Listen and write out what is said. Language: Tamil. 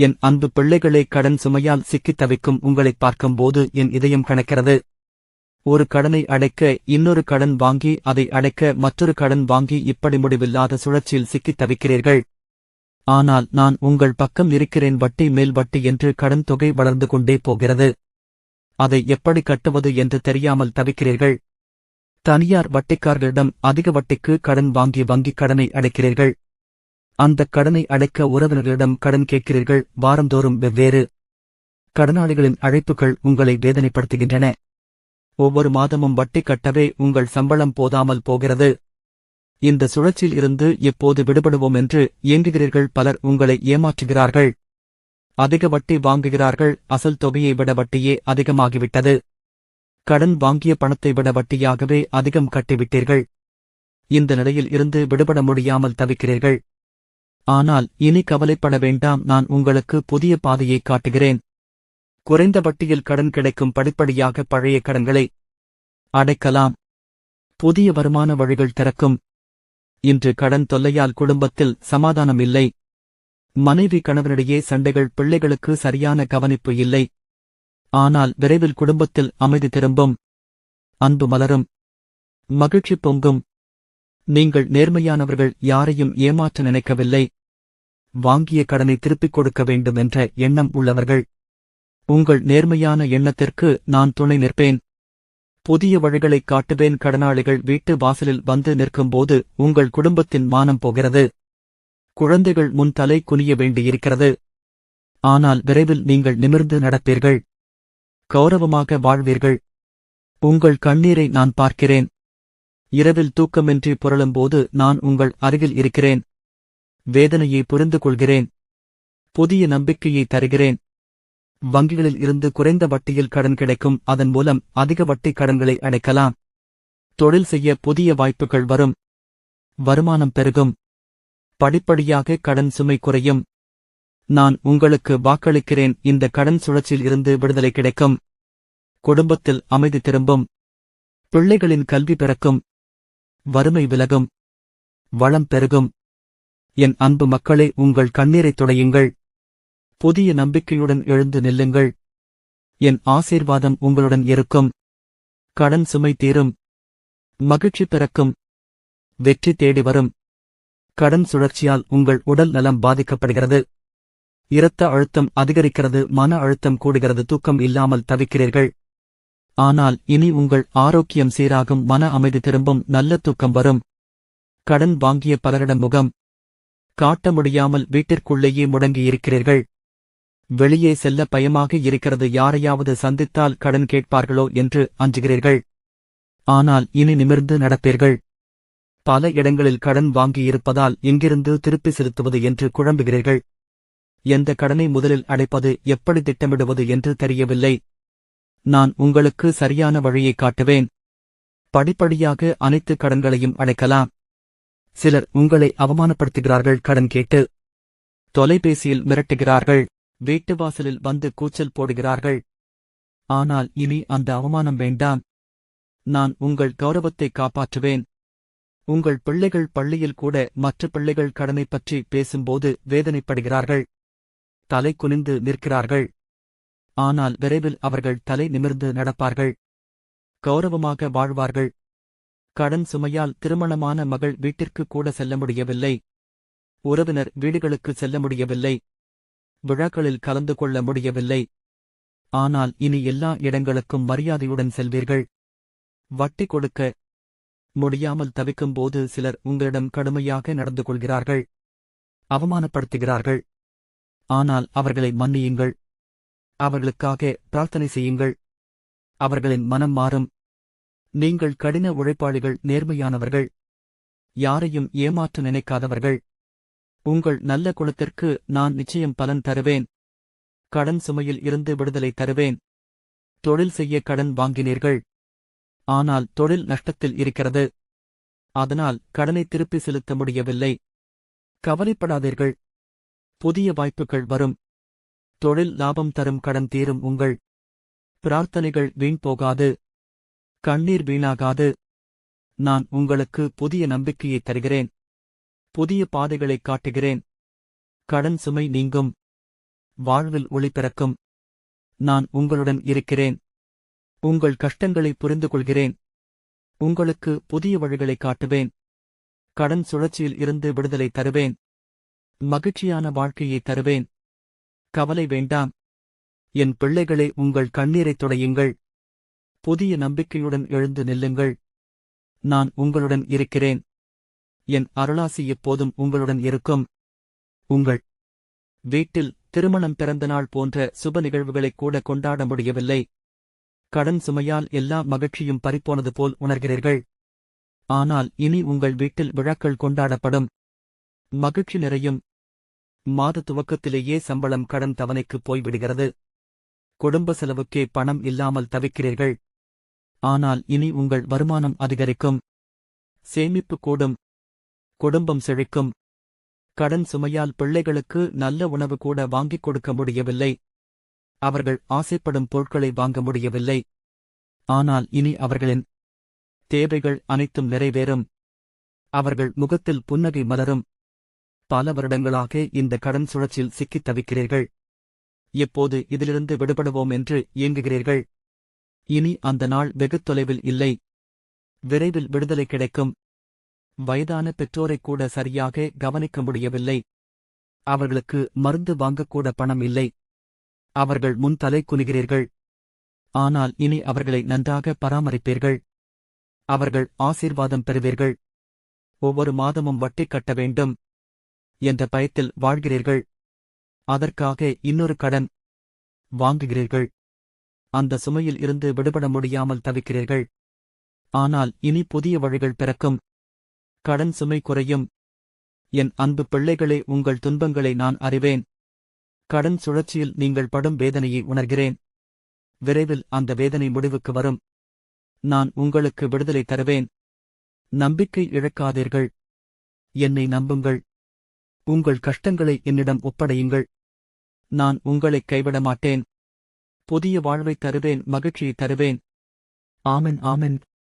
என் அன்பு பிள்ளைகளை கடன் சுமையால் சிக்கித் தவிக்கும் உங்களைப் பார்க்கும்போது என் இதயம் கணக்கிறது ஒரு கடனை அடைக்க இன்னொரு கடன் வாங்கி அதை அடைக்க மற்றொரு கடன் வாங்கி இப்படி முடிவில்லாத சுழற்சியில் சிக்கித் தவிக்கிறீர்கள். ஆனால் நான் உங்கள் பக்கம் இருக்கிறேன் வட்டி மேல் வட்டி என்று கடன் தொகை வளர்ந்து கொண்டே போகிறது. அதை எப்படி கட்டுவது என்று தெரியாமல் தவிக்கிறீர்கள். தனியார் வட்டிக்காரர்களிடம் அதிக வட்டிக்கு கடன் வாங்கி வங்கிக் கடனை அடைக்கிறீர்கள். அந்த கடனை அடைக்க உறவினர்களிடம் கடன் கேட்கிறீர்கள் வாரந்தோறும் வெவ்வேறு கடனாளிகளின் அழைப்புகள் உங்களை வேதனைப்படுத்துகின்றன. ஒவ்வொரு மாதமும் வட்டி கட்டவே உங்கள் சம்பளம் போதாமல் போகிறது. இந்த சுழற்சியில் இருந்து எப்போது விடுபடுவோம் என்று இயங்குகிறீர்கள் பலர் உங்களை ஏமாற்றுகிறார்கள். அதிக வட்டி வாங்குகிறார்கள் அசல் தொகையை விட வட்டியே அதிகமாகிவிட்டது. கடன் வாங்கிய பணத்தை விட வட்டியாகவே அதிகம் கட்டிவிட்டீர்கள். இந்த நிலையில் இருந்து விடுபட முடியாமல் தவிக்கிறீர்கள். ஆனால் இனி கவலைப்பட வேண்டாம் நான் உங்களுக்கு புதிய பாதையை காட்டுகிறேன். குறைந்த வட்டியில் கடன் கிடைக்கும் படிப்படியாக பழைய கடன்களை அடைக்கலாம். புதிய வருமான வழிகள் திறக்கும். இன்று கடன் தொல்லையால் குடும்பத்தில் சமாதானம் இல்லை. மனைவி கணவனிடையே சண்டைகள் பிள்ளைகளுக்கு சரியான கவனிப்பு இல்லை. ஆனால் விரைவில் குடும்பத்தில் அமைதி திரும்பும். அன்பு மலரும். மகிழ்ச்சி பொங்கும். நீங்கள் நேர்மையானவர்கள் யாரையும் ஏமாற்ற நினைக்கவில்லை. வாங்கிய கடனை திருப்பிக் கொடுக்க வேண்டும் என்ற எண்ணம் உள்ளவர்கள். உங்கள் நேர்மையான எண்ணத்திற்கு நான் துணை நிற்பேன். புதிய வழிகளைக் காட்டுவேன். கடனாளிகள் வீட்டு வாசலில் வந்து நிற்கும்போது உங்கள் குடும்பத்தின் மானம் போகிறது. குழந்தைகள் முன் தலை குனிய வேண்டியிருக்கிறது. ஆனால் விரைவில் நீங்கள் நிமிர்ந்து நடப்பீர்கள். கௌரவமாக வாழ்வீர்கள். உங்கள் கண்ணீரை நான் பார்க்கிறேன். இரவில் தூக்கமின்றி புரளும்போது நான் உங்கள் அருகில் இருக்கிறேன். வேதனையை புரிந்து கொள்கிறேன் புதிய நம்பிக்கையை தருகிறேன். வங்கிகளில் இருந்து குறைந்த வட்டியில் கடன் கிடைக்கும். அதன் மூலம் அதிக வட்டி கடன்களை அடைக்கலாம். தொழில் செய்ய புதிய வாய்ப்புகள் வரும். வருமானம் பெருகும். படிப்படியாக கடன் சுமை குறையும். நான் உங்களுக்கு வாக்களிக்கிறேன். இந்த கடன் சுழற்சியில் இருந்து விடுதலை கிடைக்கும். குடும்பத்தில் அமைதி திரும்பும். பிள்ளைகளின் கல்வி பிறக்கும். வறுமை விலகும். வளம் பெருகும். என் அன்பு மக்களே உங்கள் கண்ணீரைத் துடையுங்கள். புதிய நம்பிக்கையுடன் எழுந்து நில்லுங்கள். என் ஆசீர்வாதம் உங்களுடன் இருக்கும். கடன் சுமை தீரும். மகிழ்ச்சி பிறக்கும். வெற்றி தேடி வரும். கடன் சுழற்சியால் உங்கள் உடல் நலம் பாதிக்கப்படுகிறது. இரத்த அழுத்தம் அதிகரிக்கிறது. மன அழுத்தம் கூடுகிறது. தூக்கம் இல்லாமல் தவிக்கிறீர்கள். ஆனால் இனி உங்கள் ஆரோக்கியம் சீராகும். மன அமைதி திரும்பும். நல்ல தூக்கம் வரும். கடன் வாங்கிய பலரிடம் முகம். காட்ட முடியாமல் வீட்டிற்குள்ளேயே முடங்கியிருக்கிறீர்கள். வெளியே செல்ல பயமாக இருக்கிறது யாரையாவது சந்தித்தால் கடன் கேட்பார்களோ என்று அஞ்சுகிறீர்கள். ஆனால் இனி நிமிர்ந்து நடப்பீர்கள். பல இடங்களில் கடன் வாங்கியிருப்பதால் எங்கிருந்து திருப்பி செலுத்துவது என்று குழம்புகிறீர்கள். எந்த கடனை முதலில் அடைப்பது எப்படி திட்டமிடுவது என்று தெரியவில்லை. நான் உங்களுக்கு சரியான வழியை காட்டுவேன். படிப்படியாக அனைத்து கடன்களையும் அடைக்கலாம். சிலர் உங்களை அவமானப்படுத்துகிறார்கள். கடன் கேட்டு தொலைபேசியில் மிரட்டுகிறார்கள். வீட்டு வாசலில் வந்து கூச்சல் போடுகிறார்கள். ஆனால் இனி அந்த அவமானம் வேண்டாம். நான் உங்கள் கௌரவத்தை காப்பாற்றுவேன். உங்கள் பிள்ளைகள் பள்ளியில் கூட மற்ற பிள்ளைகள் கடனை பற்றி பேசும்போது வேதனைப்படுகிறார்கள். தலை குனிந்து நிற்கிறார்கள். ஆனால் விரைவில் அவர்கள் தலை நிமிர்ந்து நடப்பார்கள். கௌரவமாக வாழ்வார்கள். கடன் சுமையால் திருமணமான மகள் வீட்டிற்கு கூட செல்ல முடியவில்லை. உறவினர் வீடுகளுக்கு செல்ல முடியவில்லை. விழாக்களில் கலந்து கொள்ள முடியவில்லை. ஆனால் இனி எல்லா இடங்களுக்கும் மரியாதையுடன் செல்வீர்கள். வட்டி கொடுக்க முடியாமல் தவிக்கும்போது சிலர் உங்களிடம் கடுமையாக நடந்து கொள்கிறார்கள். அவமானப்படுத்துகிறார்கள். ஆனால் அவர்களை மன்னியுங்கள். அவர்களுக்காக பிரார்த்தனை செய்யுங்கள். அவர்களின் மனம் மாறும். நீங்கள் கடின உழைப்பாளிகள் நேர்மையானவர்கள். யாரையும் ஏமாற்ற நினைக்காதவர்கள். உங்கள் நல்ல குணத்திற்கு நான் நிச்சயம் பலன் தருவேன். கடன் சுமையில் இருந்து விடுதலை தருவேன். தொழில் செய்ய கடன் வாங்கினீர்கள். ஆனால் தொழில் நஷ்டத்தில் இருக்கிறது. அதனால் கடனை திருப்பி செலுத்த முடியவில்லை. கவலைப்படாதீர்கள். புதிய வாய்ப்புகள் வரும். தொழில் லாபம் தரும் கடன் தீரும் உங்கள். பிரார்த்தனைகள் வீண் போகாது. கண்ணீர் வீணாகாது. நான் உங்களுக்கு புதிய நம்பிக்கையை தருகிறேன். புதிய பாதைகளைக் காட்டுகிறேன். கடன் சுமை நீங்கும். வாழ்வில் ஒளி பிறக்கும். நான் உங்களுடன் இருக்கிறேன். உங்கள் கஷ்டங்களை புரிந்து கொள்கிறேன் உங்களுக்கு புதிய வழிகளை காட்டுவேன். கடன் சுழற்சியில் இருந்து விடுதலை தருவேன். மகிழ்ச்சியான வாழ்க்கையை தருவேன். கவலை வேண்டாம். என் பிள்ளைகளே உங்கள் கண்ணீரைத் துடையுங்கள். புதிய நம்பிக்கையுடன் எழுந்து நில்லுங்கள். நான் உங்களுடன் இருக்கிறேன். என் அருளாசி எப்போதும் உங்களுடன் இருக்கும். உங்கள் வீட்டில் திருமணம் பிறந்த நாள் போன்ற சுப நிகழ்வுகளைக் கூட கொண்டாட முடியவில்லை. கடன் சுமையால் எல்லா மகிழ்ச்சியும் பறிப்போனது போல் உணர்கிறீர்கள். ஆனால் இனி உங்கள் வீட்டில் விழாக்கள் கொண்டாடப்படும். மகிழ்ச்சி நிறையும். மாத துவக்கத்திலேயே சம்பளம் கடன் தவணைக்கு போய்விடுகிறது. குடும்ப செலவுக்கே பணம் இல்லாமல் தவிக்கிறீர்கள். ஆனால் இனி உங்கள் வருமானம் அதிகரிக்கும். சேமிப்பு கூடும். குடும்பம் செழிக்கும். கடன் சுமையால் பிள்ளைகளுக்கு நல்ல உணவு கூட வாங்கிக் கொடுக்க முடியவில்லை. அவர்கள் ஆசைப்படும் பொருட்களை வாங்க முடியவில்லை. ஆனால் இனி அவர்களின் தேவைகள் அனைத்தும் நிறைவேறும். அவர்கள் முகத்தில் புன்னகை மலரும். பல வருடங்களாக இந்த கடன் சுழற்சியில் சிக்கித் தவிக்கிறீர்கள். எப்போது இதிலிருந்து விடுபடுவோம் என்று இயங்குகிறீர்கள் இனி அந்த நாள் வெகு தொலைவில் இல்லை. விரைவில் விடுதலை கிடைக்கும். வயதான பெற்றோரைக் கூட சரியாக கவனிக்க முடியவில்லை. அவர்களுக்கு மருந்து வாங்கக்கூட பணம் இல்லை. அவர்கள் முன் தலை குனிகிறீர்கள். ஆனால் இனி அவர்களை நன்றாக பராமரிப்பீர்கள். அவர்கள் ஆசீர்வாதம் பெறுவீர்கள். ஒவ்வொரு மாதமும் வட்டி கட்ட வேண்டும். என்ற பயத்தில் வாழ்கிறீர்கள். அதற்காக இன்னொரு கடன் வாங்குகிறீர்கள். அந்த சுமையில் இருந்து விடுபட முடியாமல் தவிக்கிறீர்கள். ஆனால் இனி புதிய வழிகள் பிறக்கும். கடன் சுமை குறையும். என் அன்பு பிள்ளைகளே உங்கள் துன்பங்களை நான் அறிவேன். கடன் சுழற்சியில் நீங்கள் படும் வேதனையை உணர்கிறேன். விரைவில் அந்த வேதனை முடிவுக்கு வரும். நான் உங்களுக்கு விடுதலை தருவேன். நம்பிக்கை இழக்காதீர்கள். என்னை நம்புங்கள். உங்கள் கஷ்டங்களை என்னிடம் ஒப்படையுங்கள். நான் உங்களைக் கைவிட மாட்டேன். புதிய வாழ்வை தருவேன் மகிழ்ச்சியை தருவேன். ஆமென் ஆமென்.